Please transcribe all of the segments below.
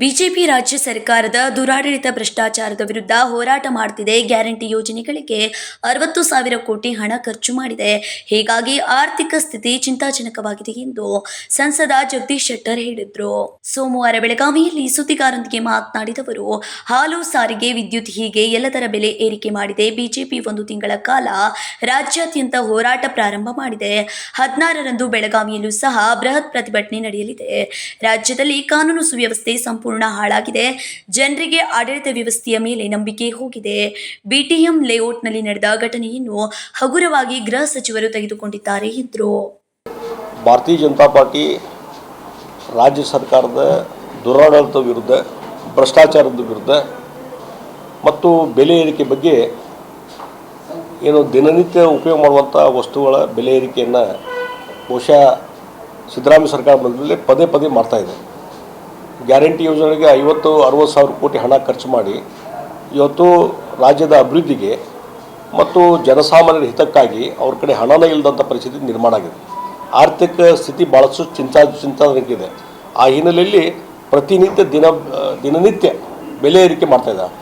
BJP ರಾಜ್ಯ ಸರ್ಕಾರದ ದುರಾಡಳಿತ ಭ್ರಷ್ಟಾಚಾರದ ವಿರುದ್ಧ ಹೋರಾಟ ಮಾಡ್ತಿದೆ. ಗ್ಯಾರಂಟಿ ಯೋಜನೆಗಳಿಗೆ ಅರವತ್ತು ಸಾವಿರ ಕೋಟಿ ಹಣ ಖರ್ಚು ಮಾಡಿದೆ. ಹೀಗಾಗಿ ಆರ್ಥಿಕ ಸ್ಥಿತಿ ಚಿಂತಾಜನಕವಾಗಿದೆ ಎಂದು ಸಂಸದ ಜಗದೀಶ್ ಶೆಟ್ಟರ್ ಹೇಳಿದ್ರು. ಸೋಮವಾರ ಬೆಳಗಾವಿಯಲ್ಲಿ ಸುದ್ದಿಗಾರರೊಂದಿಗೆ ಮಾತನಾಡಿದವರು ಹಾಲು ಸಾರಿಗೆ ವಿದ್ಯುತ್ ಹೀಗೆ ಎಲ್ಲದರ ಬೆಲೆ ಏರಿಕೆ ಮಾಡಿದೆ. ಬಿಜೆಪಿ ಒಂದು ತಿಂಗಳ ಕಾಲ ರಾಜ್ಯಾದ್ಯಂತ ಹೋರಾಟ ಪ್ರಾರಂಭ ಮಾಡಿದೆ. ಹದಿನಾರರಂದು ಬೆಳಗಾವಿಯಲ್ಲೂ ಸಹ ಬೃಹತ್ ಪ್ರತಿಭಟನೆ ನಡೆಯಲಿದೆ. ರಾಜ್ಯದಲ್ಲಿ ಕಾನೂನು ಸುವ್ಯವಸ್ಥೆ ಸಂಪೂರ್ಣ ಹಾಳಾಗಿದೆ. ಜನರಿಗೆ ಆಡಳಿತ ವ್ಯವಸ್ಥೆಯ ಮೇಲೆ ನಂಬಿಕೆ ಹೋಗಿದೆ. ಬಿಟಿಎಂ ಲೇಔಟ್ನಲ್ಲಿ ನಡೆದ ಘಟನೆಯನ್ನು ಹಗುರವಾಗಿ ಗೃಹ ಸಚಿವರು ತೆಗೆದುಕೊಂಡಿದ್ದಾರೆ, ಎಂದರು. ಭಾರತೀಯ ಜನತಾ ಪಾರ್ಟಿ ರಾಜ್ಯ ಸರ್ಕಾರದ ದುರಾಡಳಿತ ವಿರುದ್ಧ, ಭ್ರಷ್ಟಾಚಾರದ ವಿರುದ್ಧ ಮತ್ತು ಬೆಲೆ ಏರಿಕೆ ಬಗ್ಗೆ ಏನು ದಿನನಿತ್ಯ ಉಪಯೋಗ ಮಾಡುವಂಥ ವಸ್ತುಗಳ ಬೆಲೆ ಏರಿಕೆಯನ್ನು ಬಹುಶಃ ಸಿದ್ದರಾಮಯ್ಯ ಸರ್ಕಾರ ಬಂದಮೇಲೆ ಪದೇ ಪದೇ ಮಾಡ್ತಾಯಿದೆ ಗ್ಯಾರಂಟಿ ಯೋಜನೆಗೆ ಐವತ್ತು, ಅರುವತ್ತು ಸಾವಿರ ಕೋಟಿ ಹಣ ಖರ್ಚು ಮಾಡಿ ಇವತ್ತು ರಾಜ್ಯದ ಅಭಿವೃದ್ಧಿಗೆ ಮತ್ತು ಜನಸಾಮಾನ್ಯರ ಹಿತಕ್ಕಾಗಿ ಅವ್ರ ಕಡೆ ಹಣನೇ ಇಲ್ಲದಂಥ ಪರಿಸ್ಥಿತಿ ನಿರ್ಮಾಣ ಆಗಿದೆ. ಆರ್ಥಿಕ ಸ್ಥಿತಿ ಭಾಳಷ್ಟು ಚಿಂತಾ ಚಿಂತಾಜನಕಿದೆ ಆ ಹಿನ್ನೆಲೆಯಲ್ಲಿ ಪ್ರತಿನಿತ್ಯ ದಿನ, ದಿನನಿತ್ಯ ಬೆಲೆ ಏರಿಕೆ ಮಾಡ್ತಾಯಿದ್ದಾರೆ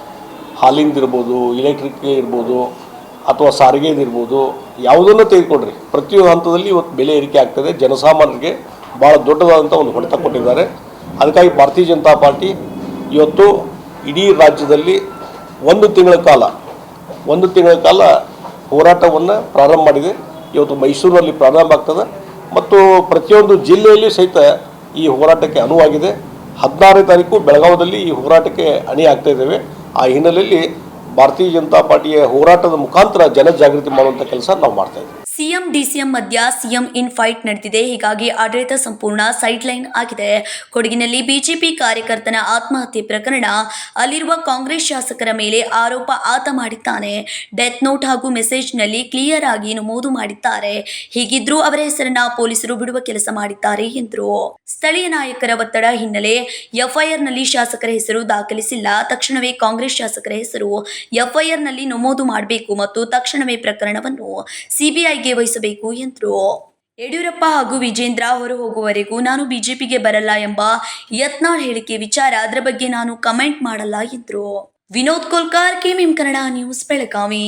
ಹಾಲಿಂದಿರ್ಬೋದು ಇಲೆಕ್ಟ್ರಿಕ್ ಇರ್ಬೋದು ಅಥವಾ ಸಾರಿಗೆದಿರ್ಬೋದು ಯಾವುದನ್ನು ತೆಗೆದುಕೊಂಡ್ರಿ. ಪ್ರತಿಯೊಂದು ಹಂತದಲ್ಲಿ ಇವತ್ತು ಬೆಲೆ ಏರಿಕೆ ಆಗ್ತದೆ ಜನಸಾಮಾನ್ಯರಿಗೆ ಭಾಳ ದೊಡ್ಡದಾದಂಥ ಒಂದು ಹೊಡೆತ ಕೊಟ್ಟಿದ್ದಾರೆ. ಅದಕ್ಕಾಗಿ ಭಾರತೀಯ ಜನತಾ ಪಾರ್ಟಿ ಇವತ್ತು ಇಡೀ ರಾಜ್ಯದಲ್ಲಿ ಒಂದು ತಿಂಗಳ ಕಾಲ, ಒಂದು ತಿಂಗಳ ಕಾಲ ಹೋರಾಟವನ್ನು ಪ್ರಾರಂಭ ಮಾಡಿದೆ. ಇವತ್ತು ಮೈಸೂರಿನಲ್ಲಿ ಪ್ರಾರಂಭ ಆಗ್ತದೆ. ಮತ್ತು ಪ್ರತಿಯೊಂದು ಜಿಲ್ಲೆಯಲ್ಲಿ ಸಹಿತ ಈ ಹೋರಾಟಕ್ಕೆ ಅನುವಾಗಿದೆ. ಹದಿನಾರನೇ ತಾರೀಕು ಬೆಳಗಾವದಲ್ಲಿ ಈ ಹೋರಾಟಕ್ಕೆ ಅಣಿ ಆಗ್ತಾ ಇದ್ದೇವೆ. ಆ ಹಿನ್ನೆಲೆಯಲ್ಲಿ ಭಾರತೀಯ ಜನತಾ ಪಾರ್ಟಿಯ ಹೋರಾಟದ ಮುಖಾಂತರ ಜನಜಾಗೃತಿ ಮಾಡುವಂಥ ಕೆಲಸ ನಾವು ಮಾಡ್ತಾ ಸಿಎಂ, ಡಿಸಿಎಂ ಮಧ್ಯ ಸಿಎಂ ಇನ್ ಫೈಟ್ ನಡೆದಿದೆ ಹೀಗಾಗಿ ಆಡಳಿತ ಸಂಪೂರ್ಣ ಸೈಡ್ ಲೈನ್ ಆಗಿದೆ. ಕೊಡಗಿನಲ್ಲಿ ಬಿಜೆಪಿ ಕಾರ್ಯಕರ್ತನ ಆತ್ಮಹತ್ಯೆ ಪ್ರಕರಣ. ಅಲ್ಲಿರುವ ಕಾಂಗ್ರೆಸ್ ಶಾಸಕರ ಮೇಲೆ ಆರೋಪ ಆತ ಮಾಡಿದ್ದಾನೆ. ಡೆತ್ ನೋಟ್ ಹಾಗೂ ಮೆಸೇಜ್ನಲ್ಲಿ ಕ್ಲಿಯರ್ ಆಗಿ ನಮೂದು ಮಾಡಿದ್ದಾರೆ. ಹೀಗಿದ್ರೂ ಅವರ ಹೆಸರನ್ನ ಪೊಲೀಸರು ಬಿಡುವ ಕೆಲಸ ಮಾಡಿದ್ದಾರೆ ಎಂದರು. ಸ್ಥಳೀಯ ನಾಯಕರ ಒತ್ತಡ ಹಿನ್ನೆಲೆ ಎಫ್ಐಆರ್ನಲ್ಲಿ ಶಾಸಕರ ಹೆಸರು ದಾಖಲಿಸಿಲ್ಲ. ತಕ್ಷಣವೇ ಕಾಂಗ್ರೆಸ್ ಶಾಸಕರ ಹೆಸರು ಎಫ್ಐಆರ್ನಲ್ಲಿ ನಮೂದು ಮಾಡಬೇಕು ಮತ್ತು ತಕ್ಷಣವೇ ಪ್ರಕರಣವನ್ನು ಸಿಬಿಐಗೆ ವಹಿಸಬೇಕು ಎಂದರು. ಯಡಿಯೂರಪ್ಪ ಹಾಗೂ ವಿಜೇಂದ್ರ ಹೊರ ಹೋಗುವವರೆಗೂ ನಾನು ಬಿಜೆಪಿಗೆ ಬರಲ್ಲ ಎಂಬ ಯತ್ನಾಳ್ ಹೇಳಿಕೆ ವಿಚಾರ ಅದರ ಬಗ್ಗೆ ನಾನು ಕಮೆಂಟ್ ಮಾಡಲ್ಲ ಎಂದರು. Vinod Kolkar KMM Kannada news, Belagavi.